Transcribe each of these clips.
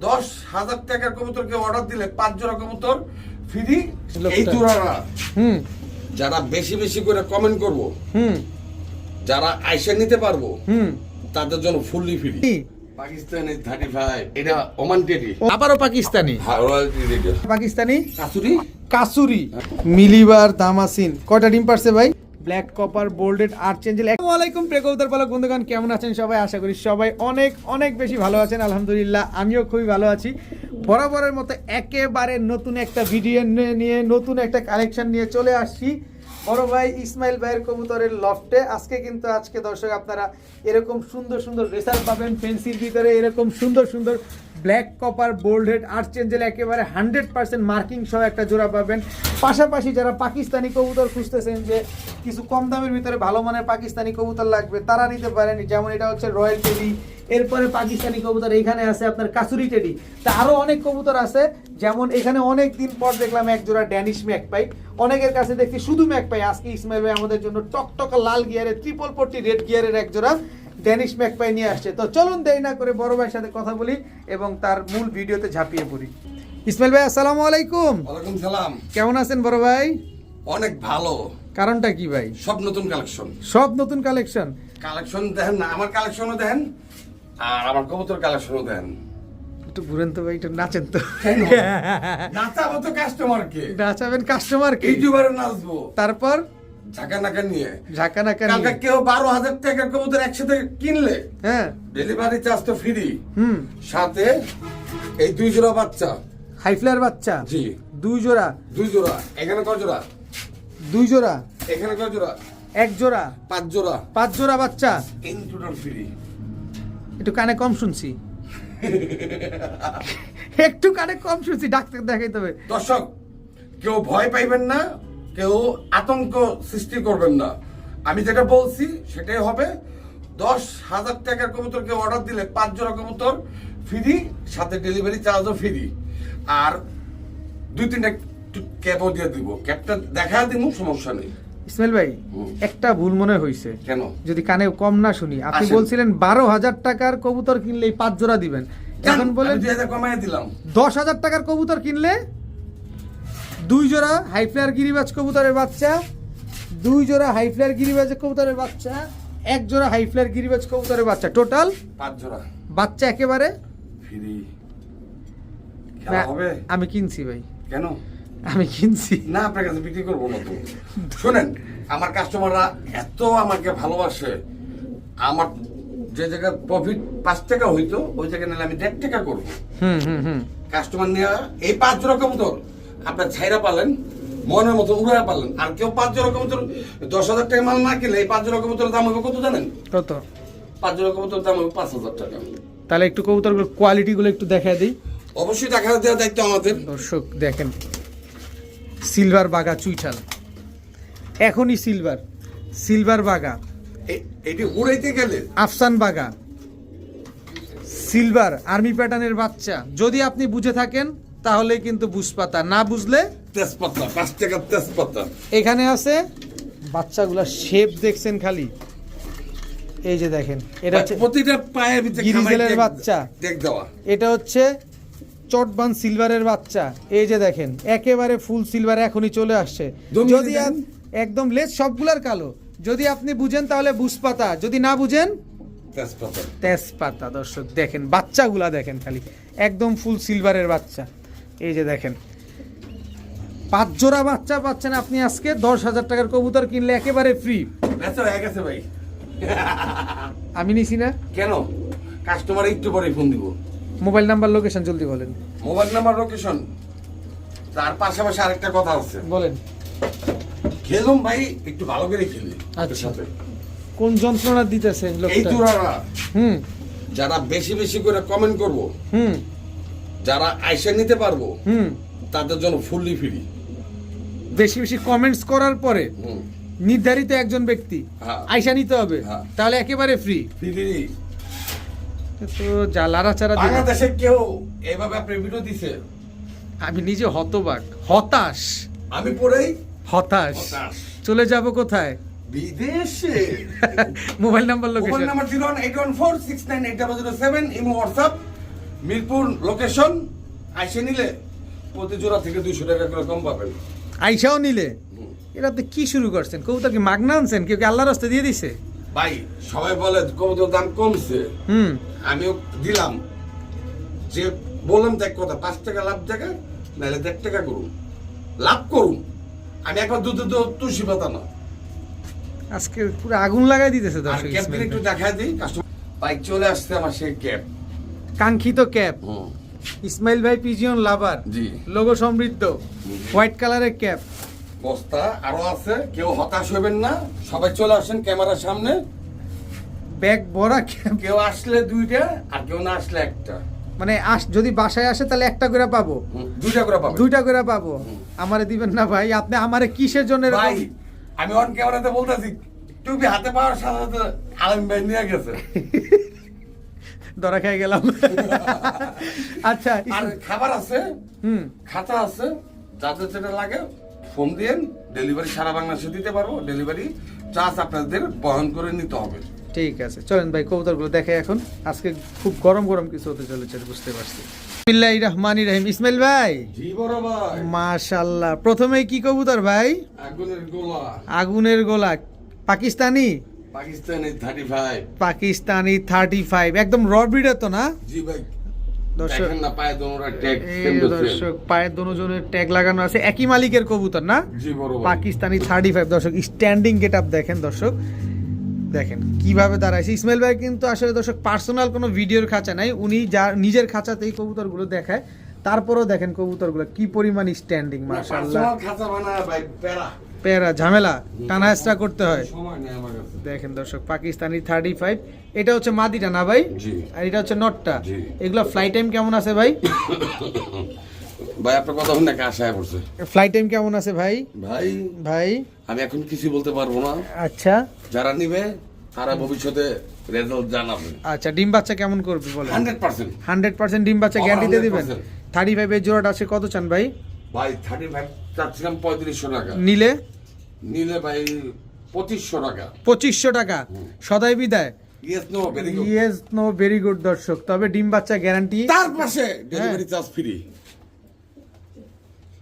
দশ হাজার টাকার কবুতরকে অর্ডার দিলে পাঁচ জোড়া কবুতর ফ্রি এই জোড়ারা হুম। যারা বেশি বেশি করে কমেন্ট করব হুম। যারা আইসা নিতে পারব হুম। তাদের জন্য fully free Pakistani thirty five এটা ওমান ও, আবারও পাকিস্তানি? পাকিস্তানি? কাসুরি? কাসুরি। মিলিবার দামাসিন। কয়টা ডিম পারছে ভাই? Black copper, bald head archangel আলাইকুম প্রেকৌতার পালক বন্ধুগণ, কেমন আছেন সবাই? আশা করি সবাই অনেক অনেক বেশি ভালো আছেন, আলহামদুলিল্লাহ, আমিও খুবই ভালো আছি। বরাবরের মতো একেবারে নতুন একটা ভিডিও নিয়ে, নতুন একটা কালেকশন নিয়ে চলে আসছি। বড় ভাই ইসমাইল ভাইয়ের কবুতরের লফটে। আজকে কিন্তু, আজকে দর্শক আপনারা এরকম সুন্দর সুন্দর রেসার পাবেন ফেন্সির ভিতরে এরকম সুন্দর সুন্দর black, copper, bald head archangel একেবারে হান্ড্রেড পার্সেন্ট মার্কিং সহ একটা জোড়া পাবেন। পাশাপাশি যারা পাকিস্তানি কবুতর খুঁজতেছেন যে কিছু কম দামের ভিতরে ভালো মানের পাকিস্তানি কবুতর লাগবে, তারা নিতে পারেন। যেমন এটা হচ্ছে রয়্যাল টেডি, এরপরে পাকিস্তানি কবুতর এখানে আছে আপনার কাসুরি টেডি। তা আরও অনেক কবুতর আছে, যেমন এখানে অনেক দিন পর দেখলাম এক জোড়া ড্যানিশ ম্যাক পাই অনেকের কাছে দেখছি শুধু ম্যাক পাই আজকে ইসমাইল ভাই আমাদের জন্য টকটকা লাল গিয়ারের ট্রিপল পট্টি রেড গিয়ারের এক জোড়া। ড্যানিশ ম্যাক পাই নিয়ে আসছে। তো চলুন দেরি না করে বড় ভাইয়ের সাথে কথা বলি এবং তার মূল ভিডিওতে ঝাঁপিয়ে পড়ি। ইসমাইল ভাই আসসালামু আলাইকুম। ওয়ালাইকুম সালাম। কেমন আছেন বড় ভাই? অনেক ভালো। কারণটা কি ভাই? সব নতুন কালেকশন। সব নতুন কালেকশন? কালেকশন দেখেন না আমার কালেকশনও দেন আর আমার কবুতর কালেকশনও দেন একটু ঘুরেন তো ভাই একটু নাচেন তো। নাচাবো তো কাস্টমারকে নাচাবেন কাস্টমারকে ইউটিউবারে নাচবো। তারপর? ঝাঁকা নিয়ে। ঝাঁকা কালকে কেউ বারো হাজার টাকার কবুতর একসাথে কিনলে হ্যাঁ। ডেলিভারি চার্জ তো ফ্রি হুম। সাথে এই দুই জোড়া বাচ্চা। হাইফ্লার বাচ্চা? জি। দুই জোড়া? দুই জোড়া। এখানে কয় জোড়া? দুই জোড়া? এখানে কয় জোড়া? এক জোড়া? পাঁচ জোড়া। পাঁচ জোড়া বাচ্চা? ইন টোটাল ফ্রি একটু কানে কম শুনছি। একটু কানে কম শুনছি ডাক্তার দেখাইতে হবে। দর্শক কেউ ভয় পাইবেন না কেউ আতঙ্ক সৃষ্টি করবেন না। আমি যেটা বলছি সেটাই হবে। দশ হাজার টাকার কবুতরকে অর্ডার দিলে পাঁচ জোড়া কবুতর ফ্রি সাথে ডেলিভারি চার্জও ফ্রি আর দুই তিনটা ক্যাবও দিয়ে দিব। ক্যাবটা দেখা দিব সমস্যা নেই। ইসমাইল ভাই একটা ভুল মনে হয়েছে কেন? যদি কানে কম না শুনি আপনি বলছিলেন বারো হাজার টাকার কবুতর কিনলে পাঁচ জোড়া দিবেন। এখন হাজার কমাই দিলাম। দশ হাজার টাকার কবুতর কিনলে দুই জোড়া হাইফ্লার গিরিবাজ কবুতরের বাচ্চা দুই জোড়া হাইফ্লার গিরিবাজ কবুতরের বাচ্চা এক জোড়া হাইফ্লার গিরিবাজ কবুতরের বাচ্চা। টোটাল পাঁচ জোড়া। বাচ্চা একেবারে? ফ্রি। খেলা হবে? আমি কিনছি ভাই। কেন? আমি কিনছি। না আপনার কাছে বিক্রি করব না তো। শোনেন আমার কাস্টমাররা এত আমাকে ভালোবাসে। আমার যে জায়গায় প্রফিট পাঁচ টাকা হইতো ওই জায়গায় নিলে আমি দেড় টাকা করব। হুম হুম হুম। কাস্টমার নেওয়া এই পাঁচ জোড়া কবুতর আপনার ছাইরা পালেন মনের মতো উড়াইয়া পালেন। আর কেউ পাঁচ জোড়া কবুতর দশ হাজার টাকা মাল না কিনলে এই পাঁচ জোড়া কবুতরের দাম হবে কত জানেন? কত? পাঁচ জোড়া কবুতরের দাম হবে পাঁচ হাজার টাকা। তাহলে একটু কবুতরগুলো কোয়ালিটিগুলো একটু দেখা দিই। অবশ্যই দেখা দেওয়ার দায়িত্ব আমাদের। দর্শক দেখেন। সিলভার বাগা চুইঠাল এখনই সিলভার। সিলভার বাগা। এটি উড়াইতে গেলে? আফসান বাগা। সিলভার আর্মি প্যাটার্নের বাচ্চা। যদি আপনি বুঝে থাকেন তাহলে কিন্তু বুঝপাতা না বুঝলে? তেজপাতা পাঁচ টাকার তেজপাতা। এখানে আছে বাচ্চাগুলা শেপ দেখছেন খালি। এই যে দেখেন এটা হচ্ছে প্রতিটা পায়ের ভিতরে গিরিজেলের বাচ্চা। টেক দেওয়া। এটা হচ্ছে চটবান সিলভারের বাচ্চা। এই যে দেখেন একেবারে ফুল সিলভার এখনই চলে আসছে। যদি একদম লেজ সবগুলার কালো। যদি আপনি বুঝেন তাহলে বুঝপাতা যদি না বুঝেন? তেজপাতা। তেজপাতা দর্শক দেখেন বাচ্চাগুলা দেখেন খালি। একদম ফুল সিলভারের বাচ্চা। এই যে দেখেন। পাঁচ জোড়া বাচ্চা পাচ্ছেন আপনি আজকে দশ হাজার টাকার কবুতর কিনলে একেবারে ফ্রি ভাই। আমি নিছি না। কেন? কাস্টমার একটু পরে ফোন দিব। মোবাইল নাম্বার লোকেশন জলদি বলেন। মোবাইল নাম্বার লোকেশন তার পাশাপাশি আরেকটা কথা আছে। বলেন। খেলুম ভাই একটু ভালো করে খেলি। আচ্ছা। কোন যন্ত্রণা দিতেছে এই লোকটা? জোড়ারা হুম। যারা বেশি বেশি করে কমেন্ট করব হুম। যারা আইসা নিতে পারব হুম। তাদের জন্য ফুললি ফ্রি বেশি বেশি কমেন্টস করার পরে নির্ধারিত একজন ব্যক্তি হ্যাঁ। আইসা নিতে হবে হ্যাঁ। তাহলে একেবারে ফ্রি ফ্রি তো যা লাড়াচাড়া। বাংলাদেশে কেউ এভাবে আপনি ভিডিও দিছে? আমি নিজে হতবাক হতাশ। আমি পড়েই? হতাশ। চলে যাব কোথায়? বিদেশে? Mobile number mobile location number zero eight one four six nine eight double zero seven imo WhatsApp. Mirpur location আইসে নিলে প্রতি জোড়া থেকে দুইশো টাকা করে কম পাবেন। আইসাও নিলে। এটা তো কি শুরু করছেন? কবুতর কি মাগনা আনছেন? কেউ কি আল্লাহ রাস্তা দিয়ে দিছে? ভাই সবাই বলে কবুতর দাম কমছে। হুম। আমিও দিলাম। যে বললাম দেখ কথা পাঁচ টাকা লাভ টাকা নাহলে দেড় টাকা করুন। লাভ করুন। আমি একবার দুধ দুধ তুলসী পাতা না। আজকে পুরো আগুন লাগাই দিতেছে দর্শক একটু। দেখাই দিই কাস্টমার বাইক চলে আসছে আমার সেই ক্যাপ কাঙ্ক্ষিত ক্যাপ ইসমাইল ভাই পিজিয়ন লাভার। জি। লোগো সমৃদ্ধ। হোয়াইট কালারের ক্যাপ বস্তা আরও আছে কেউ হতাশ হবেন না। সবাই চলে আসেন ক্যামেরার সামনে। ব্যাগ ভরা ক্যাপ কেউ আসলে দুইটা আর কেউ না আসলে একটা। মানে আস যদি বাসায় আসে তাহলে একটা করে পাবো। দুইটা করে পাবেন। দুইটা করে পাবো। আমারে দিবেন না ভাই আপনি আমারে কিসের জন্য ভাই আমি অন ক্যামেরাতে বলতেছি টুপি হাতে পাওয়ার সাথে সাথে আলম ভাই নিয়ে গেছে। ধরা খেয়ে গেলাম। আচ্ছা আর খাবার আছে হুম। খাতা আছে যাদের যেটা লাগে ফোন দিয়েন ডেলিভারি সারা বাংলাদেশে দিতে পারব। ডেলিভারি চার্জ আপনাদের বহন করে নিতে হবে। ঠিক আছে চলেন ভাই কবুতরগুলো দেখে এখন। আজকে খুব গরম গরম কিছু হতে চলেছে বুঝতে পারছি। বিসমিল্লাহির রহমানির রহিম। ইসমাইল ভাই। জি বড় ভাই। মাশাল্লাহ প্রথমেই কি কবুতর ভাই? আগুনের গোলা। আগুনের গোলা Pakistani? Pakistani thirty five Pakistani thirty five একদম র ব্রিডার তো না? জি ভাই। দর্শক না পায়ে দোনোরা ট্যাগ এই দর্শক পায়ের দোনোজনের ট্যাগ লাগানো আছে একই মালিকের কবুতর না? জি পাকিস্তানি থার্টি ফাইভ দর্শক স্ট্যান্ডিং দেখেন দর্শক। দেখেন কীভাবে দাঁড়াইছে। ইসমাইল ভাই কিন্তু আসলে দর্শক পার্সোনাল কোনো ভিডিওর খাঁচা নাই। উনি যার নিজের খাঁচাতেই কবুতরগুলো দেখায়। তারপরেও দেখেন কবুতরগুলো কি পরিমাণ স্ট্যান্ডিং মাশাআল্লাহ। বানা ভাই প্যারা। পেরা ঝামেলা টানা এক্সট্রা করতে হয়। দেখেন দর্শক পাকিস্তানি থার্টি ফাইভ এটা হচ্ছে মাদিটা না ভাই? আর এটা হচ্ছে নটটা। এগুলো ফ্লাইট টাইম কেমন আছে ভাই? ভাই আপনার কথা শুনে আশায় পড়ছে? ফ্লাইট টাইম কেমন আছে ভাই? ভাই ভাই। আমি এখন কিছু বলতে পারব না। আচ্ছা। যারা নিবে তারা ভবিষ্যতে রেজাল্ট জানাবে। আচ্ছা ডিম বাচ্চা কেমন করবে বলেন? পার্সেন্ট হান্ড্রেড পার্সেন্ট ডিম বাচ্চা গ্যারান্টিতে দিবেন? 100% থার্টি ফাইভের জোড়াটা আছে কত চান ভাই? ভাই থার্টি ফাইভ চাচ্ছিলাম পঁয়ত্রিশশো টাকা। নিলে? নিলে ভাই পঁচিশশো টাকা। পঁচিশশো টাকা? সদাই বিদায়। Yes no very good yes no very good দর্শক। তবে ডিম বাচ্চা গ্যারান্টি তার পাশে ডেলিভারি চার্জ ফ্রি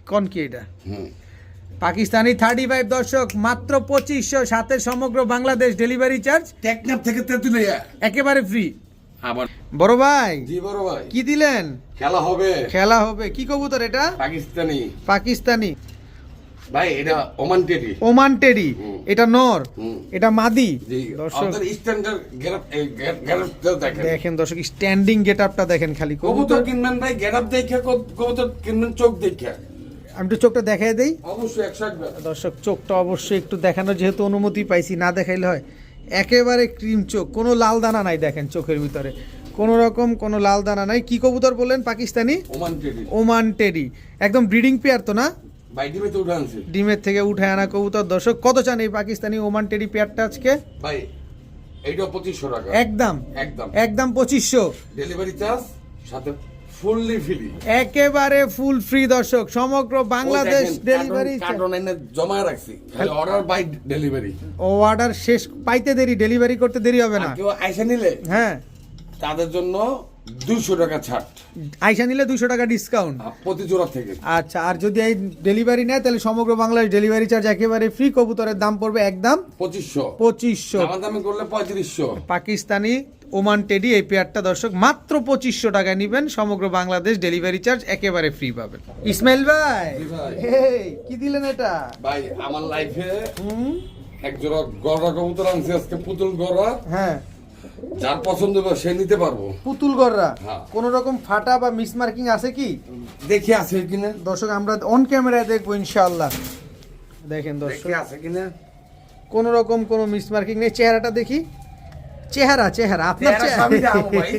কোন কি এটা? পাকিস্তানি থার্টি ফাইভ দর্শক মাত্র পঁচিশশো সাথে সমগ্র বাংলাদেশ ডেলিভারি চার্জ টেকনাফ থেকে তেতুলিয়া। একেবারে ফ্রি আবার বড় ভাই? জি বড় ভাই। কি দিলেন? খেলা হবে। খেলা হবে। কি কবুতর এটা? পাকিস্তানি। পাকিস্তানি। ভাই এটা ওমান টেরি ওমান টেডি। এটা নর। এটা মাদি। দর্শক স্ট্যান্ডার্ড দেখেন। দেখেন দর্শক স্ট্যান্ডিং গেট আপটা দেখেন খালি। কবুতর কিনবেন ভাই গেটআপ দেখে কবুতর কিনবেন চোখ দেখে। আমি একটু চোখটা দেখাই দেই। অবশ্যই দর্শক চোখটা অবশ্যই একটু দেখানোর যেহেতু অনুমতি পাইছি না দেখাইলে হয়। একেবারে ক্রিম চোখ কোনো লাল দানা নাই দেখেন চোখের ভিতরে। কোনো রকম কোনো লাল দানা নাই। কি কবুতর বললেন পাকিস্তানি? ওমান টেরি ওমান একদম ব্রিডিং পেয়ার তো না? ভাই ডিমে তো উঠে আনছে। ডিমের থেকে উঠে আনা কবুতর। দর্শক কত চান এই পাকিস্তানি ওমান টেরি পেয়ারটা আজকে? ভাই এইটা পঁচিশশো টাকা। একদম। একদম। একদম পঁচিশশো। ডেলিভারি চার্জ সাথে ফুললি ফ্রি একেবারে ফুল ফ্রি দর্শক। সমগ্র বাংলাদেশ ডেলিভারি জমা রাখছি। খালি অর্ডার বাই ডেলিভারি ও অর্ডার শেষ পাইতে দেরি ডেলিভারি করতে দেরি হবে না। কেউ আইসা নিলে? হ্যাঁ। তাদের জন্য দুইশো টাকা ছাড়। আইসা নিলে দুশো টাকা ডিসকাউন্ট প্রতি জোড়া থেকে। আচ্ছা আর যদি এই ডেলিভারি নেয় তাহলে সমগ্র বাংলাদেশ ডেলিভারি চার্জ একেবারে ফ্রি কবুতরের দাম পড়বে একদম পঁচিশশো। পঁচিশশো। দামাদামি করলে পঁয়ত্রিশশো। পাকিস্তানি ওমান টেডি এই পেয়ারটা দর্শক মাত্র পঁচিশশো টাকা নিবেন সমগ্র বাংলাদেশ ডেলিভারি চার্জ একেবারে ফ্রি পাবেন। ইসমাইল ভাই কি দিলেন এটা? ভাই আমার লাইফে এক জোড়া গড়া কবুতর আনছি আজকে পুতুল গড়া হ্যাঁ। যার পছন্দ সে নিতে পারব। পুতুল গররা হ্যাঁ। কোন রকম ফাটা বা মিসমার্কিং আছে কি? দেখি আছে কিনা। দর্শক আমরা অন ক্যামেরায় দেখব ইনশাআল্লাহ। দেখেন দর্শক। আছে কিনা। কোন রকম কোন মিসমার্কিং নেই। চেহারাটা দেখি। চেহারা চেহারা আপনার চেহারা চেহারা। দেখাবো ভাই।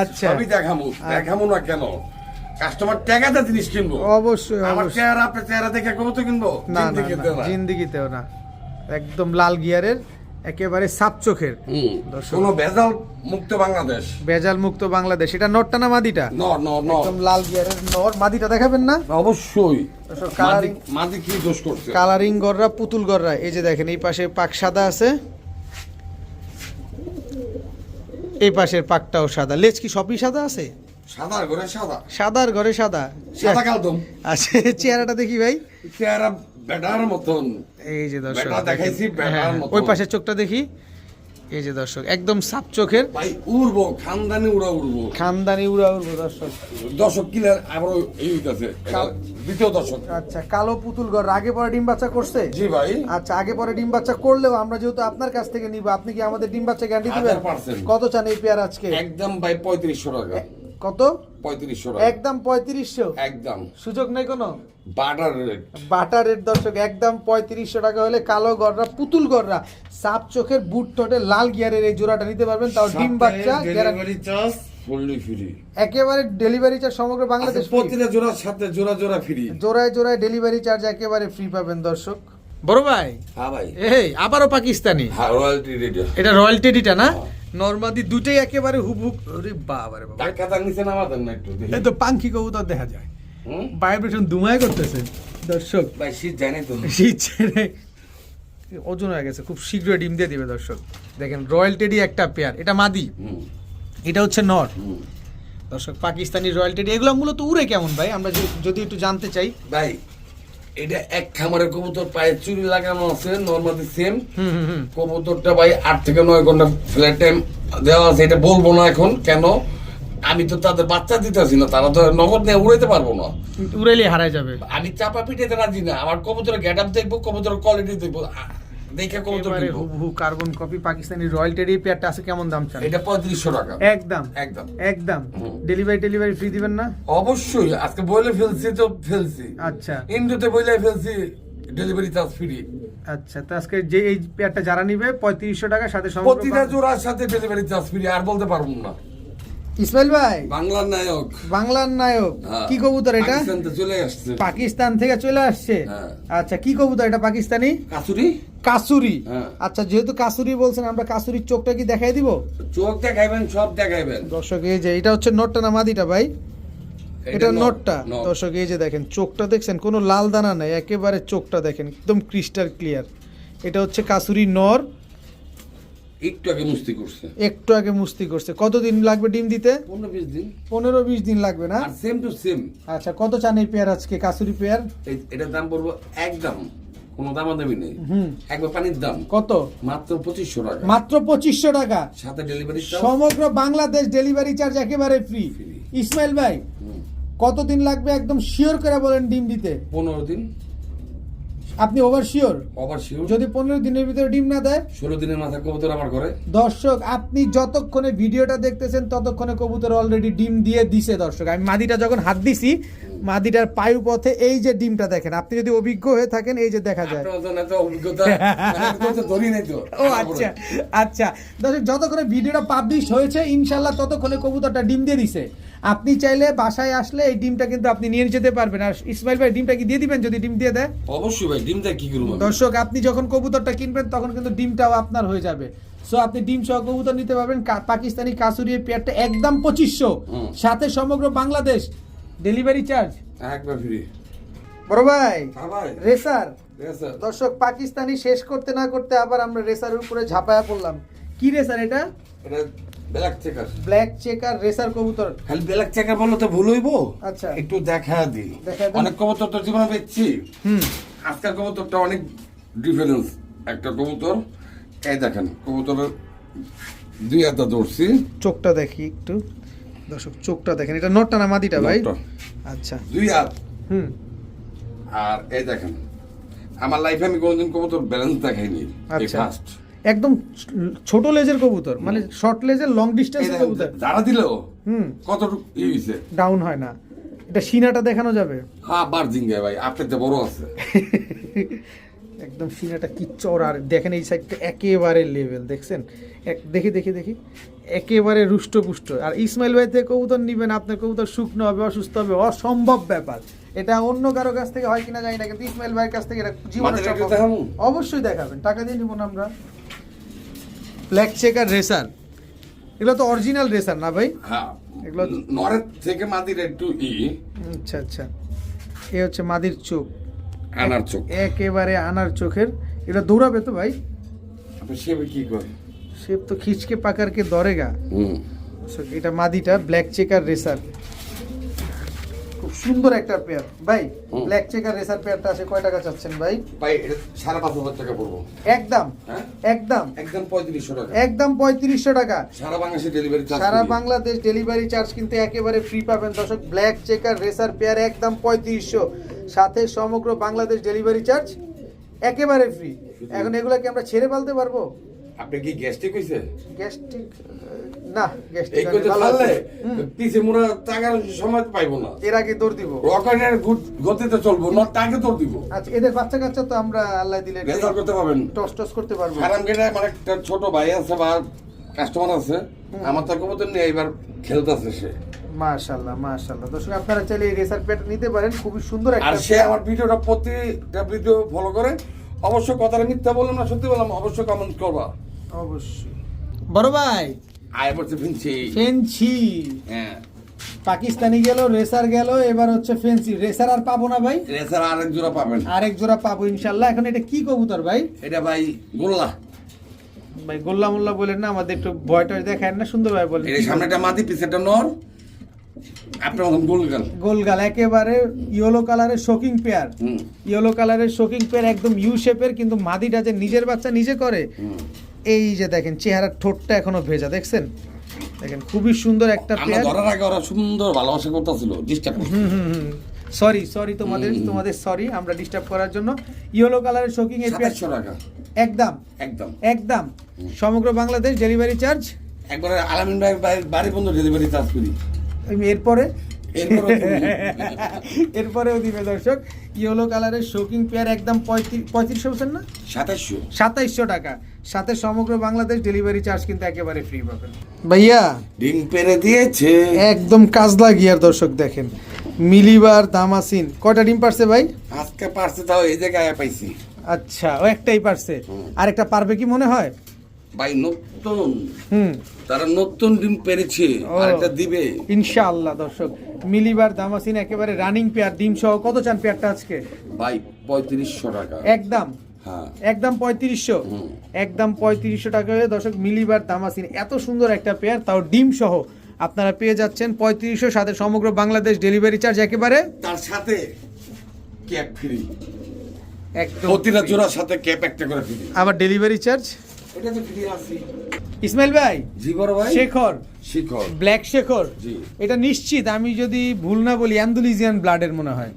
আচ্ছা। দেখামু দেখামু না কেন? কাস্টমার টাকাতে জিনিস কিনবো। অবশ্যই আমার চেহারা আপনার চেহারা দেখে কবুতর কিনবো? না না জিন্দেগিতে না, জিন্দিগিতেও না। একদম লাল গিয়ারের। একেবারে সাপ চোখের হুম। কোনো ভেজাল মুক্ত বাংলাদেশ। বেজাল মুক্ত বাংলাদেশ। এটা নটটা না মাদিটা? ন ন ন একদম লাল গিয়ারের নর। মাদিটা দেখাবেন না? অবশ্যই। কালারিং মাদি কি দোষ করছে? কালারিং গররা পুতুল গররা এই যে দেখেন এই পাশে পাক সাদা আছে। এই পাশের পাকটাও সাদা। লেজ কি সবই সাদা আছে? সাদা ঘরে সাদা। সাদার ঘরে সাদা। সাদা কালদম। আচ্ছা চেহারাটা দেখি ভাই। চেহারা বেটার মতন। এই যে দর্শক দেখাইছি। বেটার হ্যাঁ, ওই পাশের চোখটা দেখি। এই যে দর্শক একদম সাপ চোখের। ভাই উড়বো খানদানি উড়া উড়বো। খানদানি উড়া উড়বো দর্শক। দর্শক কিলার আবার এই হইতাছে। দ্বিতীয় দর্শক। আচ্ছা কালো পুতুল ঘর আগে পরে ডিম বাচ্চা করছে? জি ভাই। আচ্ছা আগে পরে ডিম বাচ্চা করলেও আমরা যেহেতু আপনার কাছ থেকে নিব আপনি কি আমাদের ডিম বাচ্চা গ্যারান্টি দিবেন? 1000% কত চান এই পেয়ার আজকে? একদম ভাই পঁয়ত্রিশশো টাকা। কত? পঁয়ত্রিশশো একদম পঁয়ত্রিশশো? একদম। সুযোগ নেই কোনো? Butter rate. বাটার রেট দর্শক একদম পঁয়ত্রিশশো টাকা হলে কালো গররা পুতুল গররা সাপ চোখের বুট ঠোঁটে লাল গিয়ারের এই জোড়াটা নিতে পারবেন তাও ডিম বাচ্চা guarantee। চার্জ ফুললি ফ্রি একেবারে ডেলিভারি চার্জ সমগ্র বাংলাদেশ। প্রতিটা জোড়ার সাথে জোড়া জোড়া ফ্রি জোড়ায় জোড়ায় ডেলিভারি চার্জ একেবারে ফ্রি পাবেন দর্শক। বড় ভাই হ্যাঁ ভাই। এই আবারও পাকিস্তানি। হ্যাঁ রয়্যালটি এটা রয়্যাল টেডিটা না? নর্মাদি দুটেই একেবারে হুবহুব আরে বাবা রে বাবা। টাকা তার নিচে নামাতেন না একটু এই তো পাঙ্খি কবুতর দেখা যায়? ভাইব্রেশন দুমায় করতেছে। দর্শক ভাই শীত জানি তো? শীত ছেড়ে ওজন হয়ে গেছে খুব শীঘ্রই ডিম দিয়ে দিবে দর্শক। দেখেন রয়্যাল টেডি একটা পেয়ার এটা মাদি। এটা হচ্ছে নর। দর্শক পাকিস্তানি রয়্যাল টেডি এগুলো মূলত উড়ে কেমন ভাই? আমরা যদি একটু জানতে চাই। ভাই এটা এক খামারের কবুতর পায়ে চুরি লাগানো আছে নর্মালি সেম কবুতরটা ভাই আট থেকে নয় ঘণ্টা ফ্ল্যাট টাইম দেওয়া আছে এটা বলব না এখন কেন? আমি তো তাদের বাচ্চা দিতেছি না তারা তো নগদ নিয়ে উড়াইতে পারব না। উড়াইলে হারাই যাবে। আমি চাপা পিটাইতে রাজি না আমার কবুতরের গেট আপ দেখব কবুতরের কোয়ালিটি দেখব। দেখে এবারে হুবহু carbon copy Pakistani royal teddy পেয়ারটা আছে কেমন দাম চান? এটা পঁয়ত্রিশশো টাকা। একদম। একদম। একদম। ডেলিভারি ডেলিভারি ফ্রি দিবেন না? অবশ্যই আজকে বলে ফেলছি তো ফেলছি। আচ্ছা। ইন্ডোতে বলে ফেলছি ডেলিভারি চার্জ ফ্রি আচ্ছা তো আজকে যে এই পেয়ারটা যারা নিবে পঁয়ত্রিশশো টাকা সাথে সমগ্র প্রতিটা জোড়ার সাথে ডেলিভারি চার্জ ফ্রি আর বলতে পারব না। ইসমাইল ভাই বাংলার নায়ক। বাংলার নায়ক। হ্যাঁ, কি কবুতর এটা? পাকিস্তান তো চলে আসছে। পাকিস্তান থেকে চলে আসছে? হ্যাঁ। আচ্ছা কি কবুতর এটা পাকিস্তানি? কাসুরি। কাসুরি। হ্যাঁ। আচ্ছা যেহেতু কাসুরি বলছেন আমরা কাসুরির চোখটা কি দেখাই দিব? চোখ দেখাইবেন সব দেখাইবেন। দর্শক এই যে এটা হচ্ছে নোটটা না মাদিটা ভাই? এটা নট, নোটটা। দর্শক এই যে দেখেন চোখটা দেখছেন কোনো লাল দানা নাই একেবারে চোখটা দেখেন একদম ক্রিস্টাল ক্লিয়ার এটা হচ্ছে কাসুরি নর। একটু আগে মুস্তি করছে। একটু আগে মুস্তি করছে। কতদিন লাগবে ডিম দিতে? পনেরো বিশ দিন। পনেরো বিশ দিন লাগবে না? আর সেম টু সেম আচ্ছা কত চান এই পেয়ার আজকে? কাসুরি পেয়ার? এটার দাম পড়ব একদম। কোনো দামাদামি নেই। হুম। একবার পানির দাম। কত? মাত্র পঁচিশশো টাকা। মাত্র পঁচিশশো টাকা। সাথে ডেলিভারি সমগ্র বাংলাদেশ ডেলিভারি চার্জ একেবারে ফ্রি ইসমাইল ভাই কতদিন লাগবে? একদম শিওর করে বলেন ডিম দিতে। পনেরো দিন। আপনি ওভার শিওর ওভার শিওর যদি পনেরো দিনের ভিতরে ডিম না দেয়? ষোলো দিনের মাথায় কবুতর আমার ঘরে। দর্শক আপনি যতক্ষণে ভিডিওটা দেখতেছেন ততক্ষণে কবুতর অলরেডি ডিম দিয়ে দিছে দর্শক। আমি মাদিটা যখন হাত দিছি মাদিটার পায়ু পথে এই যে ডিমটা দেখেন। আপনি যদি অভিজ্ঞ হয়ে থাকেন এই যে দেখা যায়। মানে ও আচ্ছা। আচ্ছা। দর্শক যতক্ষণে ভিডিওটা পাবলিশ হয়েছে ইনশাল্লাহ ততক্ষণে কবুতরটা ডিম দিয়ে দিছে। আপনি চাইলে বাসায় আসলে এই ডিমটা কিন্তু আপনি নিয়ে যেতে পারবেন। আর ইসমাইল ভাই ডিমটা কি দিয়ে দিবেন? যদি ডিম দিয়ে দেয়? অবশ্যই ভাই ডিমটা কি করব? দর্শক আপনি যখন কবুতরটা কিনবেন তখন কিন্তু ডিমটাও আপনার হয়ে যাবে। সো আপনি ডিম সহ কবুতর নিতে পারবেন। পাকিস্তানি কাসুরি এই পেয়ারটা একদম পঁচিশশো। সাথে সমগ্র বাংলাদেশ ডেলিভারি চার্জ। একবার ফ্রি। বড় ভাই হ্যাঁ রেসার। দর্শক পাকিস্তানি শেষ করতে না করতে আবার আমরা রেসারের উপরে ঝাঁপায়া পড়লাম। কি রেসার এটা? এটা black checker. Black checker racer কবুতর। খালি ব্ল্যাক চেকার বললে তো ভুল হইবো? আচ্ছা। একটু দেখা দেখা অনেক কবুতর তো জীবনে পেয়েছি হুম। আজকের কবুতরটা অনেক ডিফারেন্স একটা কবুতর এই দেখেন কবুতরের দুই হাতে ধরছি। চোখটা দেখি একটু। দর্শক চোখটা দেখেন। এটা নটটা না মাদিটা ভাই। আচ্ছা। দুই হাত। হুম। আর এই দেখেন আমার লাইফে আমি কোনোদিন কবুতর ব্যালেন্স দেখাইনি। ফার্স্ট একদম ছোট লেজের কবুতর মানে শর্ট লেজের লং ডিস্টেন্স কবুতর। যারা দিল হুম। কতটুকু ই হয়েছে ডাউন হয় না। এটা সিনাটা দেখানো যাবে। হ্যাঁ বার্জিং গায়ে ভাই আপনার বড় আছে। একদম সিনাটা কি চড় আর দেখেন এই সাইডটা একেবারে লেভেল দেখছেন? এক দেখি দেখি দেখি। একেবারে রুষ্টপুষ্ট। আর ইসমাইল ভাই থেকে কবুতর নিবেন আপনার কবুতর শুকনো হবে অসুস্থ হবে অসম্ভব ব্যাপার। এটা অন্য কারও কাছ থেকে হয় কিনা জানি না কিন্তু ইসমাইল ভাইয়ের কাছ থেকে এটা জীবনে? অবশ্যই দেখাবেন টাকা দিয়ে নিব না আমরা। ব্ল্যাক চেকার রেসার এগুলো তো অরিজিনাল রেসার না ভাই? হ্যাঁ এগুলো- নরের থেকে মাদির একটু ই। আচ্ছা আচ্ছা। এ হচ্ছে মাদির চোখ। আনার চোখ। একেবারে আনার চোখের। এটা দৌড়াবে তো ভাই? আপনি সেবে কি করে? সে তো খিচকে পাকারকে দরেগা এটা মাদিটা ব্ল্যাক চেকার রেসার সুন্দর একটা পেয়ার ভাই। ব্ল্যাক চেকার রেসার পেয়ারটা আছে কয় টাকা চাচ্ছেন ভাই? ভাই এটা সাড়ে পাঁচ হাজার টাকা পড়ব। একদম হ্যাঁ? একদম। একদম পঁয়ত্রিশশো টাকা। একদম পঁয়ত্রিশশো টাকা। সারা বাংলাদেশে ডেলিভারি চার্জ সারা বাংলাদেশ ডেলিভারি চার্জ কিন্তু একেবারে ফ্রি পাবেন। দর্শক ব্ল্যাক চেকার রেসার পেয়ার একদম পঁয়ত্রিশশো। সাথে সমগ্র বাংলাদেশ ডেলিভারি চার্জ একেবারে ফ্রি এখন এগুলো কি আমরা ছেড়ে ফেলতে পারব? আপনি কি গ্যাস্ট্রিক হইছে? গ্যাস্ট্রিক না এই গ্যাস্ট্রিক করতে পিছে মোড়া টাকার সময় পাইবো না। এর আগে দৌড় দিব। রকেটের গতিতে চলবো না দিব। আচ্ছা এদের বাচ্চা কাচ্চা তো আমরা আল্লাহ দিলে রেজাল্ট করতে পারবেন। টস টস করতে পারব। হারাম গেটে আমার একটা ছোট ভাই আছে বা কাস্টমার আছে আমার তো কবুতর নিয়ে এবার খেলতেছে সে। মাশাআল্লাহ মাশাআল্লাহ। দর্শক আপনারা চাইলে এই রেসার প্যাট নিতে পারেন খুবই সুন্দর আর একটা সে আমার ভিডিওটা প্রতিটা ভিডিও ফলো করে অবশ্যই কথাটা মিথ্যা বললাম না সত্যি বললাম অবশ্যই কমেন্ট করবা। অবশ্যই। বড় ভাই আয় বলছে ফিনছি। ফেন্সি হ্যাঁ। পাকিস্তানি গেল রেসার গেল এবার হচ্ছে ফেন্সি রেসার আর পাবো না ভাই? রেসার আরেক জোড়া পাবেন। আরেক জোড়া পাবো ইনশাল্লাহ। এখন এটা কি কবুতর ভাই? এটা ভাই গোল্লা। ভাই গোল্লা মোল্লা বলেন না আমাদের একটু ভয়টা দেখায় না সুন্দর ভাই বলেন। এটা সামনেটা মাটি পিছেটা নর। আপনার মতন গোল গোলগাল একেবারে ইয়েলো কালারের শোকিং পেয়ার। ইয়েলো কালারের শোকিং পেয়ার একদম ইউ শেপের কিন্তু মাদিটা যে নিজের বাচ্চা নিজে করে। এই যে দেখেন চেহারার ঠোঁটটা এখনও ভেজা দেখছেন? দেখেন খুবই সুন্দর একটা আমরা ধরার আগে ওরা সুন্দর ভালোবাসা করতেছিল ডিস্টার্ব হুম হুম সরি সরি তোমাদের তোমাদের সরি আমরা ডিস্টার্ব করার জন্য। ইয়েলো কালারের শোকিং পেয়ার সাতাশশো টাকা। একদম। একদম। একদম। সমগ্র বাংলাদেশ ডেলিভারি চার্জ একবারে আলামিন ভাই বাড়ি- বন্ধ ডেলিভারি চার্জ করি। এরপরে এরপরেও দিবে দর্শক ইয়েলো কালারের শোকিং পেয়ার একদম পঁয়ত্রিশ পঁয়ত্রিশশো বলছেন না? সাতাশশো। সাতাইশশো টাকা। সাথে সমগ্র বাংলাদেশ ডেলিভারি চার্জ কিন্তু একেবারে ফ্রি পাবেন। ভাইয়া ডিম পেরে দিয়েছে। একদম কাজলা গিয়ার দর্শক দেখেন। মিলিবার দামাসিন কয়টা ডিম পারছে ভাই? আজকে পারছে তাও এই জায়গায় পাইছি। আচ্ছা ও একটাই পারছে। আর একটা পারবে কি মনে হয়? ভাই নতুন। হুম। তারা নতুন ডিম পেরেছে আরেকটা দিবে। ইনশাআল্লাহ দর্শক মিলিবার দামাসিন একেবারে রানিং পেয়ার ডিম সহ কত চান পেয়ারটা আজকে? ভাই পঁয়ত্রিশশো টাকা। একদম? হ্যাঁ। একদম পঁয়ত্রিশশো? একদম পঁয়ত্রিশশো টাকা হলে দর্শক মিলিবার দামাসিন এত সুন্দর একটা পেয়ার তাও ডিম সহ আপনারা পেয়ে যাচ্ছেন পঁয়ত্রিশশো সাথে সমগ্র বাংলাদেশ ডেলিভারি চার্জ একেবারে তার সাথে ক্যাপ ফ্রি। একদম প্রতিটা জোড়ার সাথে ক্যাপ একটা করে ফ্রি। আবার ডেলিভারি চার্জ? এটা তো ফ্রি আছে ইসমাইল ভাই জি বড় ভাই। শেখর। শিখর। ব্ল্যাক শেখর। জি। এটা নিশ্চিত আমি যদি ভুল না বলি অ্যান্ডোলিজিয়ান ব্লাডের মনে হয়।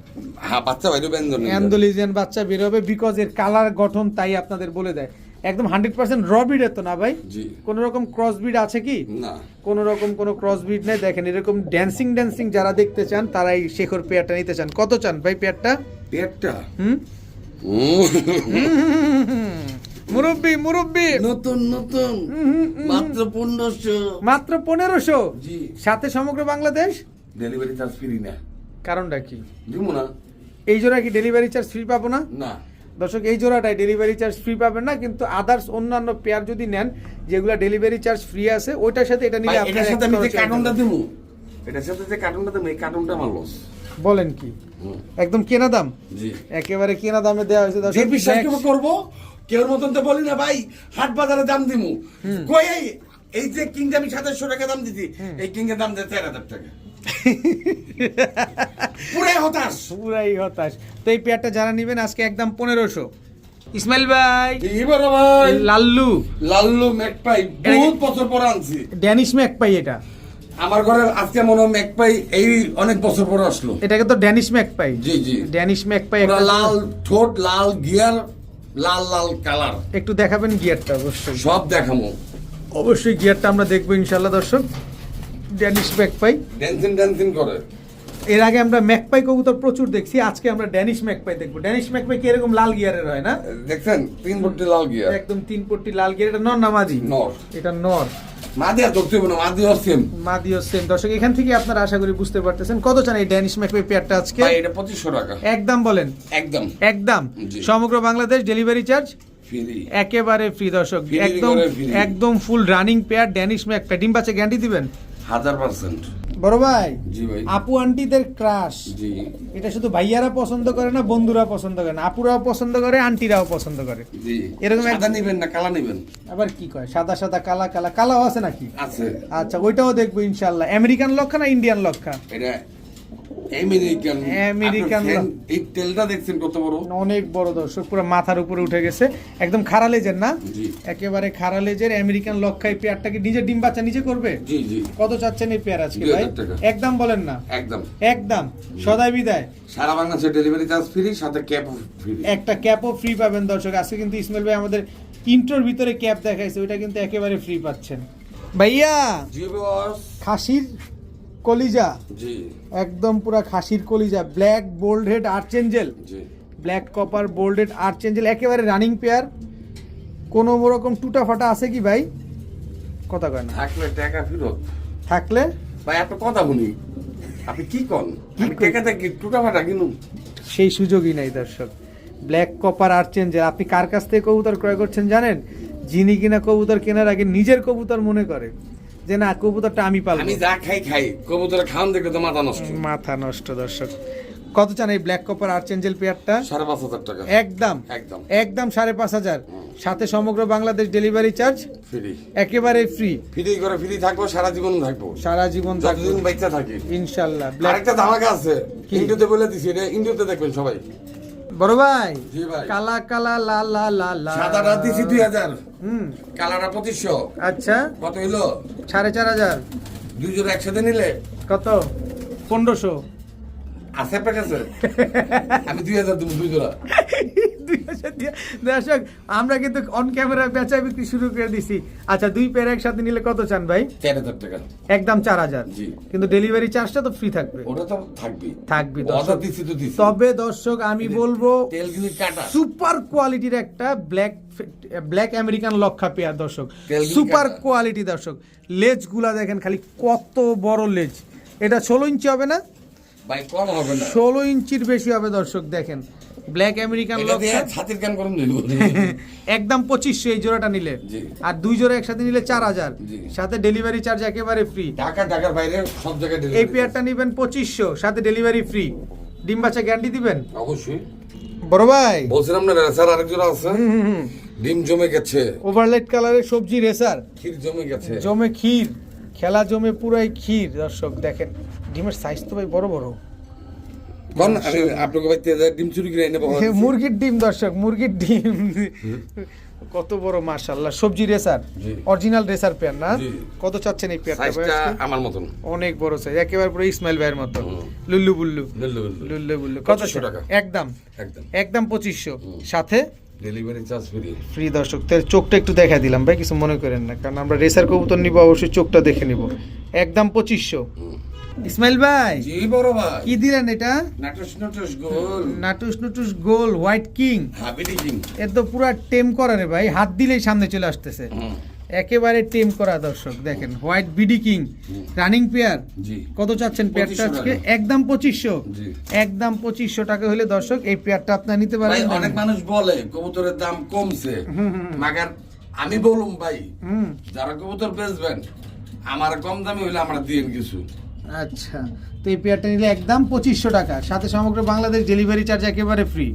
হ্যাঁ বাচ্চা ব্যঞ্জন অ্যান্ডোলিজিয়ান। বাচ্চা বেরোবে বিকজ এর কালার গঠন তাই আপনাদের বলে দেয়। একদম হান্ড্রেড পার্সেন্ট র ব্রিডের তো না ভাই? জি। কোন রকম ক্রস ব্রিড আছে কি? না। কোন রকম কোনো ক্রস ব্রিড নেই। দেখেন এরকম ড্যান্সিং ড্যান্সিং যারা দেখতে চান তারাই শেখর পেয়ারটা নিতে চান। কত চান ভাই পেয়ারটা? পেটটা হুম। মুরব্বি মুরব্বি। নতুন নতুন। মাত্র পনেরোশো। মাত্র পনেরোশো? জি। সাথে সমগ্র বাংলাদেশ? ডেলিভারি চার্জ ফ্রি না। কারণটা কি? দিব এই জোড়া কি ডেলিভারি চার্জ ফ্রি পাবো না? না। দর্শক এই জোড়াটাই ডেলিভারি চার্জ ফ্রি পাবেন না কিন্তু আদার্স অন্যান্য পেয়ার যদি নেন যেগুলো ডেলিভারি চার্জ ফ্রি আছে ওইটার সাথে এটা নিলে আপনার সাথে আমি যে কার্টুনটা হয়ে এটার সাথে যে কার্টুনটা দেবো এই কার্টুনটা আমার লস বলেন কি? একদম কেনা দাম? জি। একেবারে কেনা দামে দেওয়া হয়েছে দর্শক। বিশ্বাস করব কেউ মতন তো বলি না ভাই হাট বাজারে দাম দিমু। কই এই যে কিংটা আমি সাতাশশো টাকা দাম দিছি এই কিংয়ের দাম দেয় চার হাজার টাকা। পুরাই হতাশ। পুরাই হতাশ। তো এই পেয়ারটা যারা নেবেন আজকে একদম পনেরোশো। ইসমাইল ভাই এবার ভাই? লাল্লু। লাল্লু ম্যাকপাই বহুত বছর পর আনছি। ড্যানিশ ম্যাক পাই এটা। আমার ঘরে আজকে মনে হয় ম্যাকপাই এই অনেক বছর পর আসলো। এটাকে তো ড্যানিশ ম্যাক পাই জি জি। ড্যানিশ ম্যাক পাই লাল ঠোঁট লাল গিয়ার লাল লাল কালার। একটু দেখাবেন গিয়ারটা অবশ্যই। সব দেখামো অবশ্যই গিয়ারটা আমরা দেখব ইনশাল্লাহ দর্শক। Danish magpie. ড্যান্সিং ড্যান্সিং করে। এর আগে আমরা ম্যাকপাই কবুতর প্রচুর দেখছি আজকে আমরা ড্যানিশ ম্যাকপাই দেখব। ড্যানিশ ম্যাকপাই কি এরকম লাল গিয়ারের হয় না? দেখছেন? তিন পট্টি লাল গিয়ার। একদম তিন পট্টি লাল গিয়ার এটা নর নামাজি নর। এটা নর। মাদিয়া ধরতে হবে না মাদিয়া সেম। মাদিও সেম। দর্শক এখান থেকে আপনারা আশা করি বুঝতে পারতেছেন। কত চান এই ড্যানিশ ম্যাকপাই পেয়ারটা আজকে? ভাই এটা পঁচিশশো টাকা। একদম বলেন। একদম। একদম। সমগ্র বাংলাদেশ ডেলিভারি চার্জ একেবারে ফ্রি দর্শক। একদম একদম full running pair Danish magpie ডিম বাচ্চা গ্যারান্টি দিবেন? হাজার পার্সেন্ট বড় ভাই আপু আন্টিদের ক্রাশ এটা শুধু ভাইয়ারা পছন্দ করে না বন্ধুরা পছন্দ করে না। আপুরাও পছন্দ করে আন্টিরাও পছন্দ করে। এরকম একটা নিবেন না কালা নিবেন। আবার কি কয়? সাদা সাদা কালা কালা কালাও আছে নাকি? আছে। আচ্ছা ওইটাও দেখব ইনশাল্লাহ আমেরিকান লক্ষা না ইন্ডিয়ান লক্ষা? এটা আমেরিকান আমেরিকান এই তেলটা দেখছেন কত বড়? অনেক বড় দর্শক পুরো মাথার উপরে উঠে গেছে। একদম খাড়া লেজের না? একেবারে খাড়া লেজের আমেরিকান লক্ষাই পেয়ারটা কি নিজে ডিম বাচ্চা নিজে করবে? জি জি। কত চাচ্ছেন এই পেয়ার আজকে ভাই? একদম বলেন না। একদম। একদম। সদাই বিদায়। সারা বাংলাদেশে ডেলিভারি চার্জ ফ্রি সাথে ক্যাব ফ্রি একটা ক্যাপও ফ্রি পাবেন দর্শক। আজকে কিন্তু ইসমাইল ভাই আমাদের ইন্টোর ভিতরে ক্যাপ দেখাইছে ওইটা কিন্তু একেবারে ফ্রি পাচ্ছেন। ভাইয়া! জি বস খাসির কলিজা। জি। একদম পুরা খাসির কলিজা। ব্ল্যাক বোল্ড হেড আর্চেঞ্জেল জি। ব্ল্যাক কপার বোল্ডেড আর্চেঞ্জেল একেবারে রানিং পেয়ার কোনো রকম টুটা ফাটা আছে কি ভাই? কথা কয় না। থাকলে টাকা ফেরত। থাকলে? ভাই এত কথা শুনি আপনি কি কন? আমি টাকা থেকে টুটা ফাটা কিনুন সেই সুযোগই নাই দর্শক। ব্ল্যাক কপার আর্চেঞ্জেল আপনি কার কাছ থেকে কবুতর ক্রয় করছেন জানেন? যিনি কিনা কবুতর কেনার আগে নিজের কবুতর মনে করে। যে না কবুতরটা আমি পালবো। আমি যা খাই খাই। কবুতরে খাম দেখলে তো মাথা নষ্ট। মাথা নষ্ট দর্শক। কত চান এই ব্ল্যাক কপার আর্চেঞ্জেল পেয়ারটা? সাড়ে পাঁচ হাজার টাকা। একদম। একদম। একদম সাড়ে পাঁচ হাজার। সাথে সমগ্র বাংলাদেশ ডেলিভারি চার্জ? ফ্রি একেবারে ফ্রি ফ্রি করে ফ্রি থাকব সারা জীবন থাকব। সারা জীবন যতদিন বাচ্চা থাকি। ইনশাল্লাহ। ব্ল্যাক আরেকটা ধামাকা আছে। ইন্ডিওতে বলে দিছি এটা ইন্ডিওতে দেখবেন সবাই। বড় ভাই। জি ভাই। কালা কালা লা লা লা লা সাদাটা দিছি দুই হাজার। হুম। কালারটা পঁচিশশো। আচ্ছা। কত হইল? সাড়ে চার হাজার। দুই জোড়া একসাথে নিলে? কত? পনেরোশো। আছে আপনার কাছে? আমি দুই হাজার দেবো দুই জোড়া দর্শক আমরা কিন্তু অন ক্যামেরা বেচা বিক্রি শুরু করে দিছি। আচ্ছা দুই পেয়ার একসাথে নিলে কত চান ভাই? চার হাজার টাকা। একদম চার হাজার। কিন্তু ডেলিভারি চার্জটা তো ফ্রি থাকবে। ওটা তো থাকবে। থাকবে তবে দর্শক আমি বলব সুপার কোয়ালিটির একটা ব্ল্যাক ব্ল্যাক আমেরিকান লক্ষা পেয়ার দর্শক। সুপার কোয়ালিটি দর্শক। লেজগুলা দেখেন খালি কত বড় লেজ। এটা ষোলো ইঞ্চি হবে না? ভাই কম হবে না। ষোলো ইঞ্চির বেশি হবে দর্শক দেখেন। ব্ল্যাক আমেরিকান লক্ষা ছাতির কান একদম পঁচিশশো এই জোড়াটা নিলে। আর দুই জোড়া একসাথে নিলে চার হাজার। জি। সাথে ডেলিভারি চার্জ একেবারে ফ্রি ঢাকা ঢাকার বাইরে সব জায়গায় এই পেয়ারটা নিবেন পঁচিশশো সাথে ডেলিভারি ফ্রি ডিম বাচ্চা গ্যারান্টি দিবেন? অবশ্যই। বড় ভাই। বলছিলাম না স্যার আরেকজন আছে। ডিম জমে গেছে। ওভারলাইট কালারের সবজি রেসার। ক্ষীর জমে গেছে। জমে ক্ষীর। খেলা জমে পুরাই ক্ষীর দর্শক দেখেন। ডিমের সাইজ তো ভাই বড় বড়। মুরগির ডিম দর্শক মুরগির ডিম। কত বড় মাশাল্লাহ সবজি রেসার অরিজিনাল রেসার পেয়ার না? কত চাচ্ছেন এই পেয়ারটা আমার মতন। অনেক বড় সাইজ একেবারে পুরো ইসমাইল ভাইয়ের মতো। লুল্লু বুল্লু। লুল্লু বুল্লু। কত টাকা। একদম। একদম। একদম পঁচিশশো। সাথে? ডেলিভারি চার্জ ফ্রি ফ্রি দর্শক। তাহলে চোখটা একটু দেখা দিলাম ভাই কিছু মনে করেন না। কারণ আমরা রেসার কবুতর নিব অবশ্যই চোখটা দেখে নিব। একদম পঁচিশশো। ইসমাইল ভাই জি বড় ভাই। কি দিলেন এটা? নাটস নাটস গোল। নাটুস নুটুস গোল হোয়াইট কিং। এর তো পুরা টেম করা রে ভাই হাত দিলেই সামনে চলে আসতেছে। একেবারে টেম করা দর্শক দেখেন white BD king running pair. কত চাচ্ছেন পেয়ারটা আজকে? একদম পঁচিশশো। একদম পঁচিশশো টাকা হলে দর্শক এই পেয়ারটা আপনার নিতে পারেন। অনেক মানুষ বলে কবুতরের দাম কমছে। মাগার আমি বলুম ভাই হুম। যারা কবুতর বেচবেন আমার কম দামি হইলে আমরা দিয়েন কিছু। আচ্ছা তো এই পেয়ারটা নিলে একদম পঁচিশশো টাকা। সাথে সমগ্র বাংলাদেশ ডেলিভারি চার্জ একেবারে ফ্রি